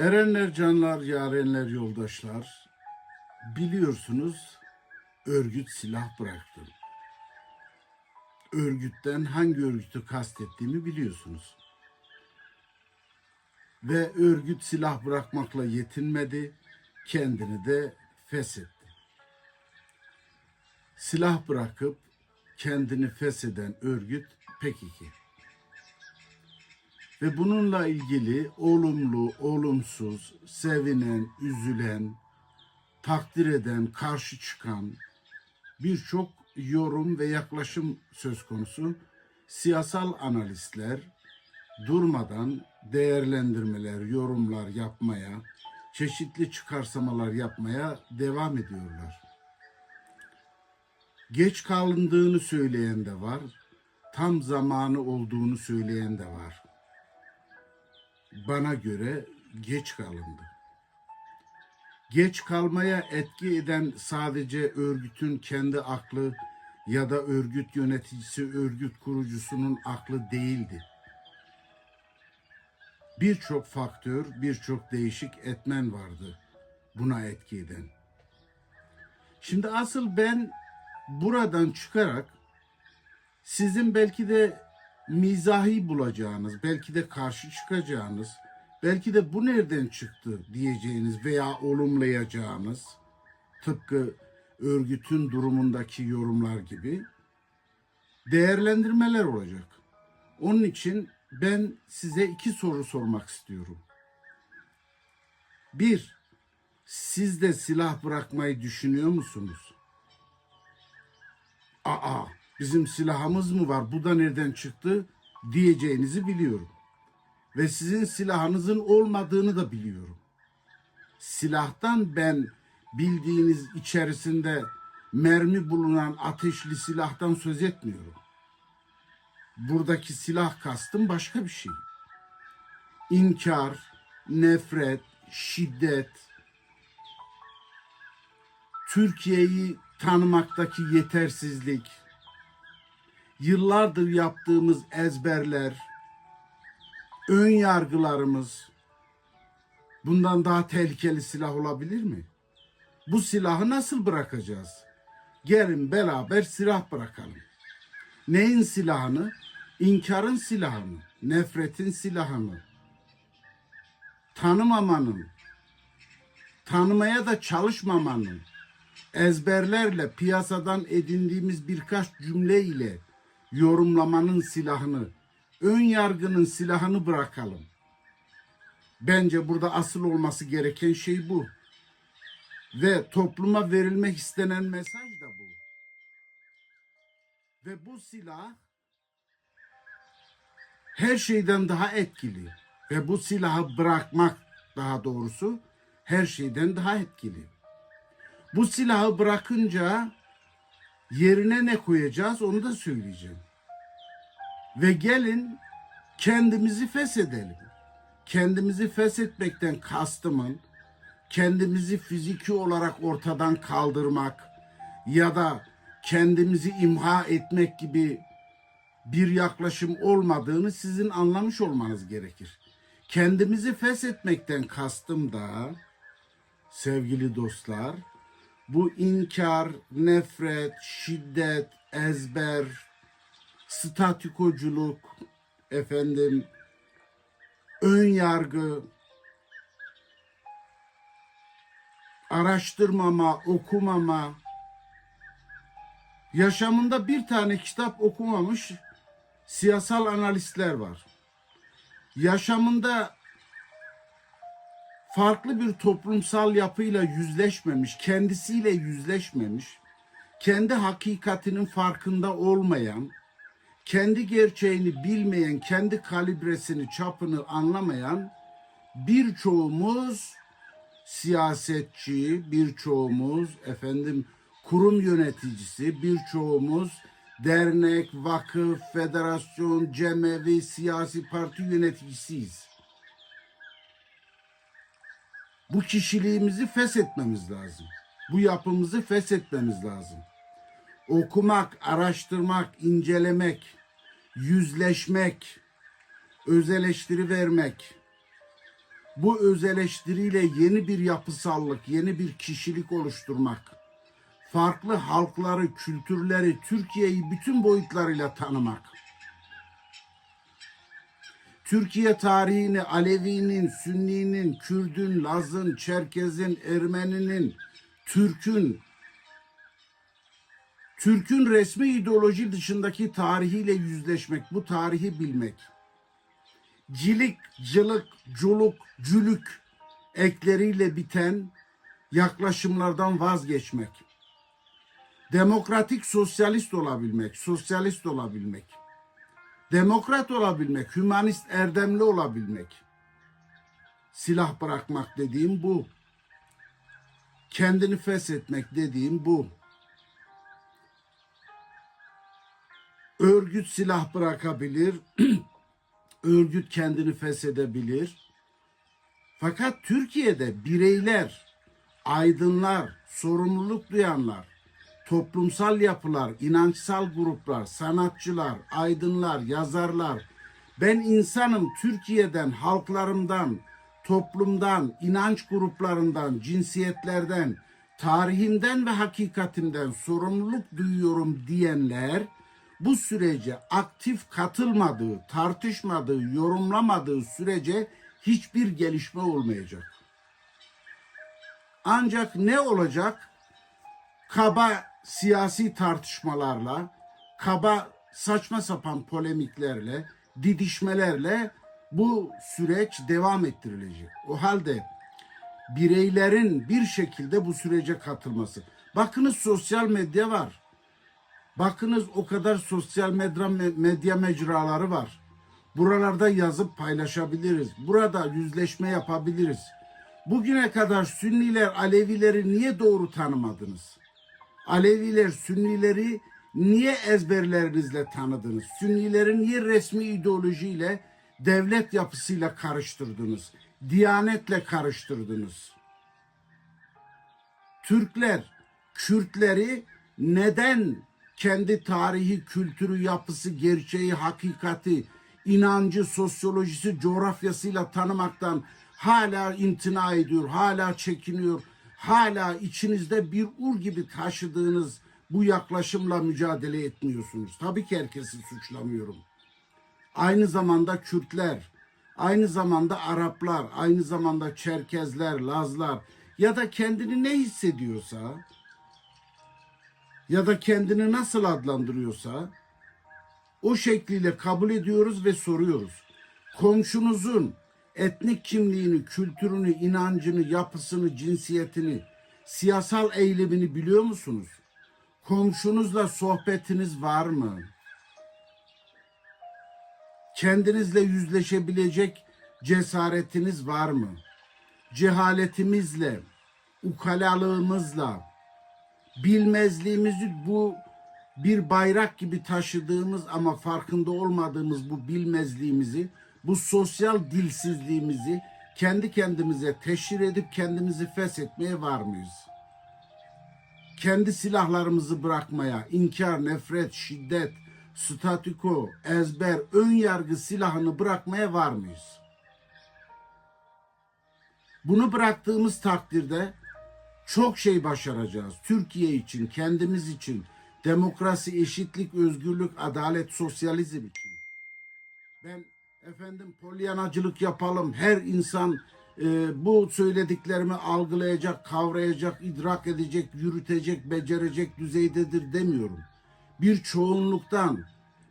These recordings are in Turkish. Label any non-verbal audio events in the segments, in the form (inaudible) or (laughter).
Erenler, canlar, yarenler, yoldaşlar. Biliyorsunuz örgüt silah bıraktı. Örgütten hangi örgütü kastettiğimi biliyorsunuz. Ve örgüt silah bırakmakla yetinmedi, kendini de feshetti. Silah bırakıp kendini fesheden örgüt PKK ve bununla ilgili olumlu, olumsuz, sevinen, üzülen, takdir eden, karşı çıkan birçok yorum ve yaklaşım söz konusu. Siyasal analistler durmadan değerlendirmeler, yorumlar yapmaya, çeşitli çıkarsamalar yapmaya devam ediyorlar. Geç kalındığını söyleyen de var, tam zamanı olduğunu söyleyen de var bana göre geç kalındı. Geç kalmaya etki eden sadece örgütün kendi aklı ya da örgüt yöneticisi, örgüt kurucusunun aklı değildi. Birçok faktör, birçok değişik etmen vardı buna etki eden. Şimdi asıl ben buradan çıkarak sizin belki de mizahi bulacağınız, belki de karşı çıkacağınız, belki de bu nereden çıktı diyeceğiniz veya olumlayacağınız tıpkı örgütün durumundaki yorumlar gibi değerlendirmeler olacak. Onun için ben size iki soru sormak istiyorum. Bir, siz de silah bırakmayı düşünüyor musunuz? Aa, bizim silahımız mı var? Bu da nereden çıktı? diyeceğinizi biliyorum. Ve sizin silahınızın olmadığını da biliyorum. Silahtan ben bildiğiniz içerisinde mermi bulunan ateşli silahtan söz etmiyorum. Buradaki silah kastım başka bir şey. İnkar, nefret, şiddet, Türkiye'yi tanımaktaki yetersizlik, yıllardır yaptığımız ezberler, ön yargılarımız bundan daha tehlikeli silah olabilir mi? Bu silahı nasıl bırakacağız? Gelin beraber silah bırakalım. Neyin silahını? İnkarın silahını, nefretin silahını, tanımamanın, tanımaya da çalışmamanın, ezberlerle piyasadan edindiğimiz birkaç cümle ile yorumlamanın silahını, ön yargının silahını bırakalım. Bence burada asıl olması gereken şey bu. Ve topluma verilmek istenen mesaj da bu. Ve bu silah her şeyden daha etkili. Ve bu silahı bırakmak daha doğrusu her şeyden daha etkili. Bu silahı bırakınca yerine ne koyacağız onu da söyleyeceğim. Ve gelin kendimizi feshedelim. Kendimizi feshetmekten kastımın kendimizi fiziki olarak ortadan kaldırmak ya da kendimizi imha etmek gibi bir yaklaşım olmadığını sizin anlamış olmanız gerekir. Kendimizi feshetmekten kastım da sevgili dostlar bu inkar, nefret, şiddet, ezber, statikoculuk, efendim, ön yargı, araştırmama, okumama, yaşamında bir tane kitap okumamış siyasal analistler var. Yaşamında farklı bir toplumsal yapıyla yüzleşmemiş, kendisiyle yüzleşmemiş, kendi hakikatinin farkında olmayan, kendi gerçeğini bilmeyen, kendi kalibresini, çapını anlamayan birçoğumuz siyasetçi, birçoğumuz efendim kurum yöneticisi, birçoğumuz dernek, vakıf, federasyon, cemevi, siyasi parti yöneticisiyiz. Bu kişiliğimizi feshetmemiz lazım. Bu yapımızı feshetmemiz lazım. Okumak, araştırmak, incelemek, yüzleşmek, öz eleştiri vermek, bu öz eleştiriyle yeni bir yapısallık, yeni bir kişilik oluşturmak, farklı halkları, kültürleri, Türkiye'yi bütün boyutlarıyla tanımak, Türkiye tarihini Alevi'nin, Sünni'nin, Kürd'ün, Laz'ın, Çerkez'in, Ermeni'nin, Türk'ün, Türk'ün resmi ideoloji dışındaki tarihiyle yüzleşmek, bu tarihi bilmek. Cilik, cılık, culuk, cülük ekleriyle biten yaklaşımlardan vazgeçmek. Demokratik sosyalist olabilmek, sosyalist olabilmek. Demokrat olabilmek, hümanist erdemli olabilmek. Silah bırakmak dediğim bu. Kendini feshetmek dediğim bu. Örgüt silah bırakabilir, (clears throat) örgüt kendini feshedebilir. Fakat Türkiye'de bireyler, aydınlar, sorumluluk duyanlar, toplumsal yapılar, inançsal gruplar, sanatçılar, aydınlar, yazarlar, ben insanım Türkiye'den, halklarımdan, toplumdan, inanç gruplarından, cinsiyetlerden, tarihimden ve hakikatimden sorumluluk duyuyorum diyenler bu sürece aktif katılmadığı, tartışmadığı, yorumlamadığı sürece hiçbir gelişme olmayacak. Ancak ne olacak? Kaba siyasi tartışmalarla, kaba saçma sapan polemiklerle, didişmelerle bu süreç devam ettirilecek. O halde bireylerin bir şekilde bu sürece katılması. Bakınız sosyal medya var. Bakınız o kadar sosyal medya, medya mecraları var. Buralarda yazıp paylaşabiliriz. Burada yüzleşme yapabiliriz. Bugüne kadar Sünniler Alevileri niye doğru tanımadınız? Aleviler Sünnileri niye ezberlerinizle tanıdınız? Sünnileri niye resmi ideolojiyle, devlet yapısıyla karıştırdınız? Diyanetle karıştırdınız? Türkler, Kürtleri neden kendi tarihi, kültürü, yapısı, gerçeği, hakikati, inancı, sosyolojisi, coğrafyasıyla tanımaktan hala imtina ediyor, hala çekiniyor, hala içinizde bir ur gibi taşıdığınız bu yaklaşımla mücadele etmiyorsunuz. Tabii ki herkesi suçlamıyorum. Aynı zamanda Kürtler, aynı zamanda Araplar, aynı zamanda Çerkezler, Lazlar ya da kendini ne hissediyorsa ya da kendini nasıl adlandırıyorsa o şekliyle kabul ediyoruz ve soruyoruz. Komşunuzun etnik kimliğini, kültürünü, inancını, yapısını, cinsiyetini, siyasal eylemini biliyor musunuz? Komşunuzla sohbetiniz var mı? Kendinizle yüzleşebilecek cesaretiniz var mı? Cehaletimizle, ukalalığımızla, bilmezliğimizi bu bir bayrak gibi taşıdığımız ama farkında olmadığımız bu bilmezliğimizi, bu sosyal dilsizliğimizi kendi kendimize teşhir edip kendimizi feshetmeye var mıyız? Kendi silahlarımızı bırakmaya, inkar, nefret, şiddet, statüko, ezber, ön yargı silahını bırakmaya var mıyız? Bunu bıraktığımız takdirde çok şey başaracağız. Türkiye için, kendimiz için, demokrasi, eşitlik, özgürlük, adalet, sosyalizm için. Ben efendim polyanacılık yapalım. Her insan e, bu söylediklerimi algılayacak, kavrayacak, idrak edecek, yürütecek, becerecek düzeydedir demiyorum. Bir çoğunluktan,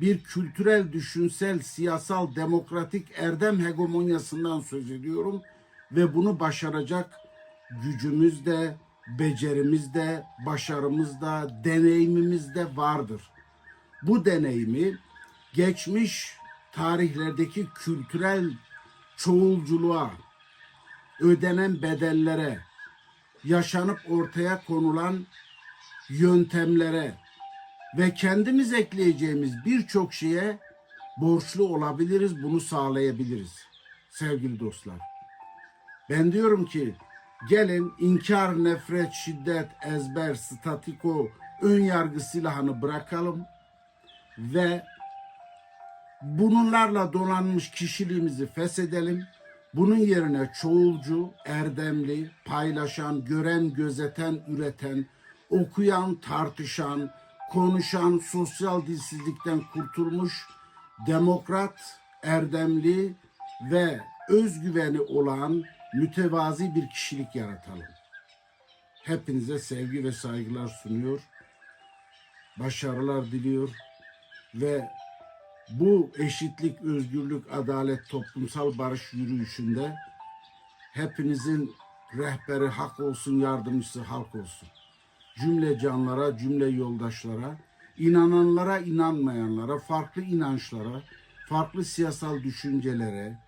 bir kültürel, düşünsel, siyasal, demokratik erdem hegemonyasından söz ediyorum ve bunu başaracak gücümüz de, becerimiz de, başarımız da, deneyimimiz de vardır. Bu deneyimi geçmiş tarihlerdeki kültürel çoğulculuğa, ödenen bedellere, yaşanıp ortaya konulan yöntemlere ve kendimiz ekleyeceğimiz birçok şeye borçlu olabiliriz, bunu sağlayabiliriz sevgili dostlar. Ben diyorum ki gelin inkar, nefret, şiddet, ezber, statiko, ön yargı silahını bırakalım ve bunlarla donanmış kişiliğimizi feshedelim. Bunun yerine çoğulcu, erdemli, paylaşan, gören, gözeten, üreten, okuyan, tartışan, konuşan, sosyal dilsizlikten kurtulmuş, demokrat, erdemli ve özgüveni olan mütevazi bir kişilik yaratalım. Hepinize sevgi ve saygılar sunuyor. Başarılar diliyor ve bu eşitlik, özgürlük, adalet, toplumsal barış yürüyüşünde hepinizin rehberi hak olsun, yardımcısı halk olsun. Cümle canlara, cümle yoldaşlara, inananlara, inanmayanlara, farklı inançlara, farklı siyasal düşüncelere,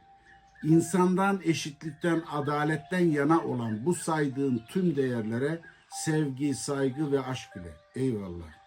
insandan, eşitlikten, adaletten yana olan bu saydığım tüm değerlere sevgi, saygı ve aşk ile. Eyvallah.